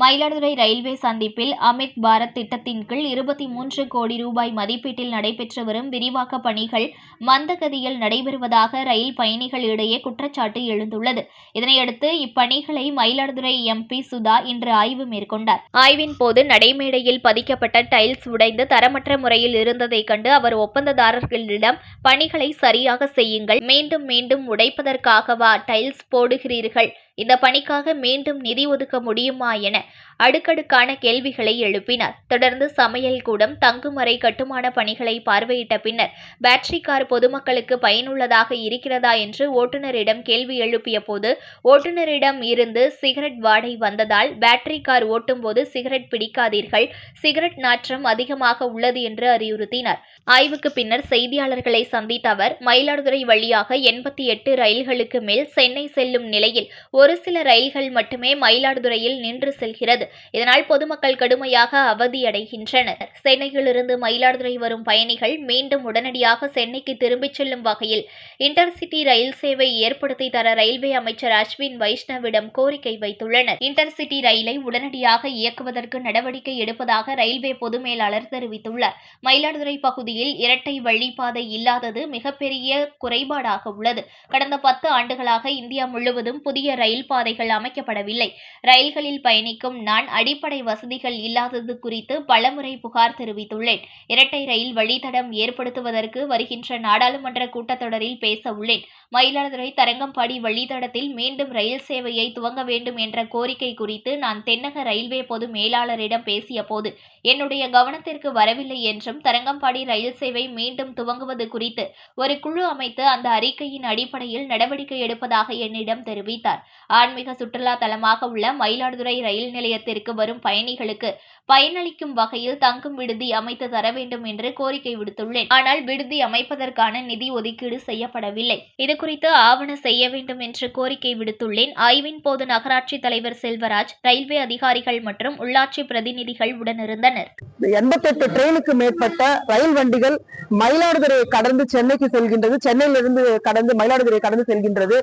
Mayiladuthurai railway சந்திப்பில் அமித் பாரத் திட்டத்தின் கீழ் இருபத்தி மூன்று கோடி ரூபாய் மதிப்பீட்டில் நடைபெற்று வரும் விரிவாக்க பணிகள் மந்தகதியில் நடைபெறுவதாக ரயில் பயணிகளிடையே குற்றச்சாட்டு எழுந்துள்ளது. இதனையடுத்து இப்பணிகளை மயிலாடுதுறை எம்பி சுதா இன்று ஆய்வு மேற்கொண்டார். ஆய்வின் போது நடைமேடையில் பதிக்கப்பட்ட டைல்ஸ் உடைந்து தரமற்ற முறையில் இருந்ததைக் கண்டு அவர் ஒப்பந்ததாரர்களிடம் பணிகளை சரியாக செய்யுங்கள் மீண்டும் மீண்டும் உடைப்பதற்காகவா டைல்ஸ் போடுகிறீர்கள்? இந்த பணிக்காக மீண்டும் நிதி ஒதுக்க முடியுமா என அடுக்கடுக்கான கேள்விகளை எழுப்பினார். தொடர்ந்து சமையல் கூடம் தங்குமறை கட்டுமான பணிகளை பார்வையிட்ட பின்னர் பேட்டரி கார் பொதுமக்களுக்கு பயனுள்ளதாக இருக்கிறதா என்று ஓட்டுநரிடம் கேள்வி எழுப்பிய போது ஓட்டுநரிடம் இருந்து சிகரெட் வாடை வந்ததால் பேட்டரி கார் ஓட்டும்போது சிகரெட் பிடிக்காதீர்கள் சிகரெட் நாற்றம் அதிகமாக உள்ளது என்று அறிவுறுத்தினார். ஆய்வுக்கு பின்னர் செய்தியாளர்களை சந்தித்த அவர் மயிலாடுதுறை வழியாக எண்பத்தி எட்டு ரயில்களுக்கு மேல் சென்னை செல்லும் நிலையில் ஒரு சில ரயில்கள் மட்டுமே மயிலாடுதுறையில் நின்று செல்கிறது. இதனால் பொதுமக்கள் கடுமையாக அவதியடைகின்றனர். சென்னையிலிருந்து மயிலாடுதுறை வரும் பயணிகள் மீண்டும் உடனடியாக சென்னைக்கு திரும்பிச் செல்லும் வகையில் இன்டர்சிட்டி ரயில் சேவை ஏற்படுத்தி தர ரயில்வே அமைச்சர் அஸ்வின் வைஷ்ணவிடம் கோரிக்கை வைத்துள்ளனர். இன்டர்சிட்டி ரயிலை உடனடியாக இயக்குவதற்கு நடவடிக்கை எடுப்பதாக ரயில்வே பொது மேலாளர் தெரிவித்துள்ளார். மயிலாடுதுறை பகுதியில் இரட்டை வழிப்பாதை இல்லாதது மிகப்பெரிய குறைபாடாக உள்ளது. கடந்த பத்து ஆண்டுகளாக இந்தியா முழுவதும் புதிய ரயில் ரயில் பாதைகள் அமைக்கப்படவில்லை. ரயில்களில் பயணிக்கும் நான் அடிப்படை வசதிகள் இல்லாதது குறித்து பலமுறை புகார் தெரிவித்துள்ளேன். இரட்டை ரயில் வழித்தடம் ஏற்படுத்துவதற்கு வருகின்ற நாடாளுமன்ற கூட்டத்தொடரில் பேச உள்ளேன். மயிலாடுதுறை தரங்கம்பாடி வழித்தடத்தில் மீண்டும் ரயில் சேவையை துவங்க வேண்டும் என்ற கோரிக்கை குறித்து நான் தென்னக ரயில்வே பொது மேலாளரிடம் பேசிய போது என்னுடைய கவனத்திற்கு வரவில்லை என்றும் தரங்கம்பாடி ரயில் சேவை மீண்டும் துவங்குவது குறித்து ஒரு குழு அமைத்து அந்த அறிக்கையின் அடிப்படையில் நடவடிக்கை எடுப்பதாக என்னிடம் தெரிவித்தார். ஆன்மீக சுற்றுலா தலமாக உள்ள மயிலாடுதுறை ரயில் நிலையத்திற்கு வரும் பயணிகளுக்கு பயனளிக்கும் வகையில் தங்கும் விடுதி அமைத்து தர வேண்டும் என்று கோரிக்கை விடுத்துள்ளேன். ஆனால் விடுதி அமைப்பதற்கான நிதி ஒதுக்கீடு செய்யப்படவில்லை. இதுகுறித்து ஆவண செய்ய வேண்டும் என்று கோரிக்கை விடுத்துள்ளேன். ஆய்வின் போது நகராட்சி தலைவர் செல்வராஜ் ரயில்வே அதிகாரிகள் மற்றும் உள்ளாட்சி பிரதிநிதிகள் உடனிருந்தனர். எண்பத்தெட்டு ட்ரெயினுக்கு மேற்பட்ட ரயில் வண்டிகள் மயிலாடுதுறையை கடந்து சென்னைக்கு செல்கின்றது. சென்னையிலிருந்து கடந்து மயிலாடுதுறையை கடந்து செல்கின்றது.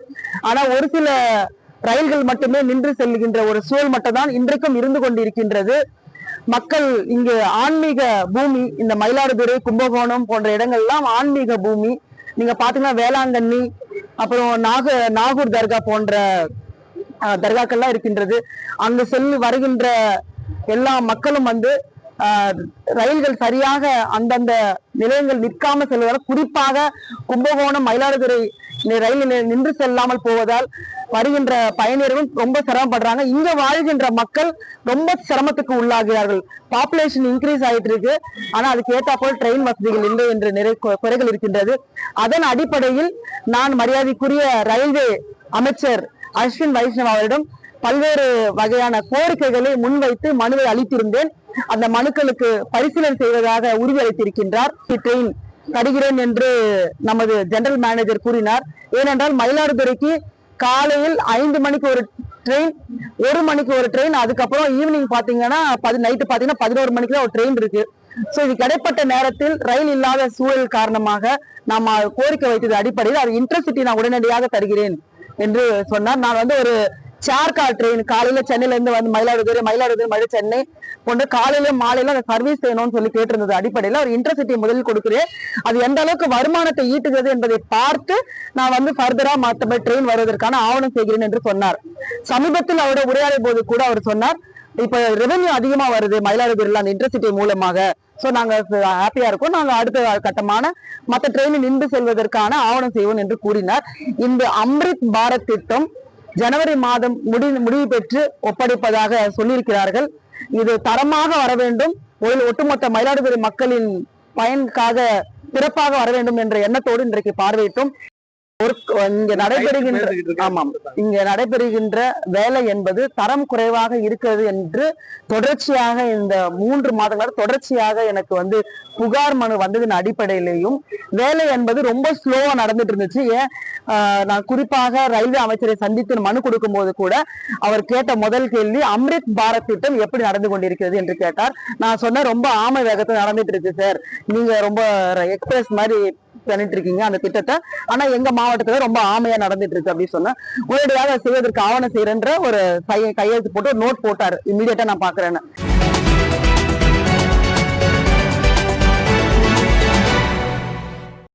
ஆனா ஒரு சில ரயில்கள் மட்டுமே நின்று செல்கின்ற ஒரு சூழல் மட்டும்தான் இன்றைக்கும் இருந்து கொண்டிருக்கின்றது. மக்கள் இங்கு ஆன்மீக பூமி இந்த மயிலாடுதுறை கும்பகோணம் போன்ற இடங்கள்லாம் ஆன்மீக பூமி. நீங்க பாத்தீங்கன்னா வேளாங்கண்ணி அப்புறம் நாக நாகூர் தர்கா போன்ற தர்காக்கள்லாம் இருக்கின்றது. அங்கு செல்லு வருகின்ற எல்லா மக்களும் வந்து ரயில்கள் சரியாக அந்தந்த நிலையங்கள் நிற்காம செல்வதால் குறிப்பாக கும்பகோணம் மயிலாடுதுறை ரயில் நிலையம் நின்று செல்லாமல் போவதால் வருகின்ற பயணியர்களும் ரொம்ப சிரமப்படுறாங்க. இங்க வாழ்கின்ற மக்கள் ரொம்ப சிரமத்துக்கு உள்ளாகிறார்கள். பாப்புலேஷன் இன்க்ரீஸ் ஆயிட்டு இருக்கு ஆனா அதுக்கு ஏற்றாப்போல் ட்ரெயின் வசதிகள் இல்லை என்று நிறை குறைகள் இருக்கின்றது. அதன் அடிப்படையில் நான் மரியாதைக்குரிய ரயில்வே அமைச்சர் அஸ்வின் வைஷ்ணவ் அவரிடம் பல்வேறு வகையான கோரிக்கைகளை முன்வைத்து மனுவை அளித்திருந்தேன். அந்த மனுக்களுக்கு பரிசீலனை செய்வதாக உறுதியளித்திருக்கின்றார். ட்ரெயின் தருகிறேன் என்று நமது ஜெனரல் மேனேஜர் கூறினார். ஏனென்றால் மயிலாடுதுறைக்கு காலையில் ஐந்து மணிக்கு ஒரு ட்ரெயின் ஒரு மணிக்கு ஒரு ட்ரெயின் அதுக்கப்புறம் ஈவினிங் பாத்தீங்கன்னா பதி நைட்டு பாத்தீங்கன்னா பதினோரு மணிக்கு ஒரு ட்ரெயின் இருக்கு. சோ இது கிடைப்பட்ட நேரத்தில் ரயில் இல்லாத சூழல் காரணமாக நாம் கோரிக்கை வைத்தது அடிப்படையில் அது இன்டர்சிட்டி நான் உடனடியாக தருகிறேன் என்று சொன்னார். நான் வந்து ஒரு சார்கார் ட்ரெயின் காலையில சென்னையில இருந்து வந்து மயிலாடுதுறை மயிலாடுதுறை மழை சென்னை கொண்டு காலையில மாலையில அந்த சர்வீஸ் செய்யணும்னு சொல்லி கேட்டிருந்தது. அடிப்படையில் ஒரு இன்டர்சிட்டி முதலில் கொடுக்கிறேன் அது எந்த அளவுக்கு வருமானத்தை ஈட்டுகிறது என்பதை பார்த்து நான் வந்து ஃபர்தரா மற்றபடி ட்ரெயின் வருவதற்கான ஆவணம் செய்கிறேன் என்று சொன்னார். சமீபத்தில் அவரோட உரையாடிய போது கூட அவர் சொன்னார் இப்ப ரெவென்யூ அதிகமா வருது மயிலாடுதுறையில் அந்த இன்டர்சிட்டி மூலமாக. சோ நாங்க ஹாப்பியா இருக்கோம். நாங்க அடுத்த கட்டமான மற்ற ட்ரெயினில் நின்று செல்வதற்கான ஆவணம் செய்வோம் என்று கூறினார். இந்த அம்ரித் பாரத் திட்டம் ஜனவரி மாதம் முடி முடிவு பெற்று ஒப்படைப்பதாக சொல்லியிருக்கிறார்கள். இது தரமாக வர வேண்டும். ஒட்டுமொத்த மயிலாடுதுறை மக்களின் பயனுக்காக சிறப்பாக வர வேண்டும் என்ற எண்ணத்தோடு இன்றைக்கு பார்வையிட்டோம். இங்க நடைபெறுகின்ற ஆமாம். இங்க நடைபெறுகின்ற வேலை என்பது தரம் குறைவாக இருக்கிறது என்று தொடர்ச்சியாக இந்த மூன்று மாதங்களாக தொடர்ச்சியாக எனக்கு வந்து புகார் மனு வந்ததின் அடிப்படையிலேயும் வேலை என்பது ரொம்ப ஸ்லோவா நடந்துட்டு இருந்துச்சு. ஏன்? நான் குறிப்பாக ரயில்வே அமைச்சரை சந்தித்து மனு கொடுக்கும் போது கூட அவர் கேட்ட முதல் கேள்வி அம்ரித் பாரத் திட்டம் எப்படி நடந்து கொண்டிருக்கிறது? என்று கேட்டார். நான் சொன்னேன் ரொம்ப ஆமை வேகத்துல நடந்துட்டு இருக்கு சார். நீங்க ரொம்ப எக்ஸ்பிரஸ் மாதிரி பண்ணிட்டு இருக்கீங்க அந்த திட்டத்தை. ஆனா எங்க மாவட்டத்துல ரொம்ப ஆமையா நடந்துட்டு இருக்கு அப்படின்னு சொன்னா உடனடியாக செய்வதற்கு ஆவணம் செய்யறன்ற ஒரு கையெழுத்து போட்டு ஒரு நோட் போட்டாரு. இமீடியட்டா நான் பாக்குறேன்னு.